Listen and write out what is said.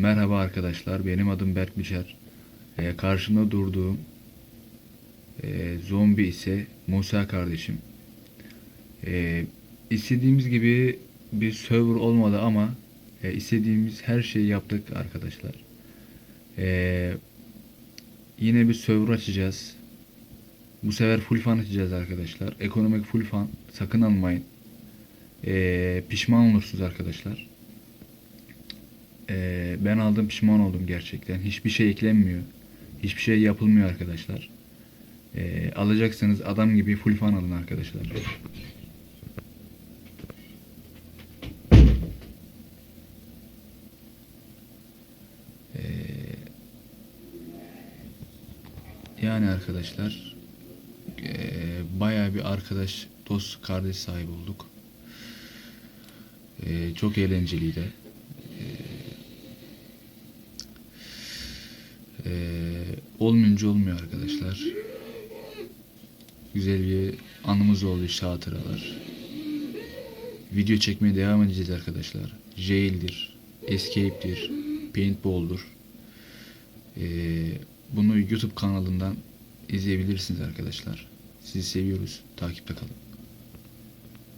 Merhaba arkadaşlar, benim adım Berk Biçer. Ee, karşımda durduğum e, zombi ise Musa kardeşim. Ee, istediğimiz gibi bir server olmadı ama e, istediğimiz her şeyi yaptık arkadaşlar. Ee, yine bir server açacağız. Bu sefer full fan açacağız arkadaşlar. Ekonomik full fan. Sakın almayın. Ee, pişman olursunuz arkadaşlar. Ee, ben aldım pişman oldum gerçekten. Hiçbir şey eklenmiyor. Hiçbir şey yapılmıyor arkadaşlar. Ee, alacaksanız adam gibi full fan alın arkadaşlar. Ee, yani arkadaşlar ee, bayağı bir arkadaş, dost, kardeş sahibi olduk. Ee, çok eğlenceliydi. Ee, olmayınca olmuyor arkadaşlar. Güzel bir anımız oldu işte hatıralar. Video çekmeye devam edeceğiz arkadaşlar. Jail'dir, Escape'dir, Paintball'dur. Ee, bunu YouTube kanalından izleyebilirsiniz arkadaşlar. Sizi seviyoruz. Takipte kalın.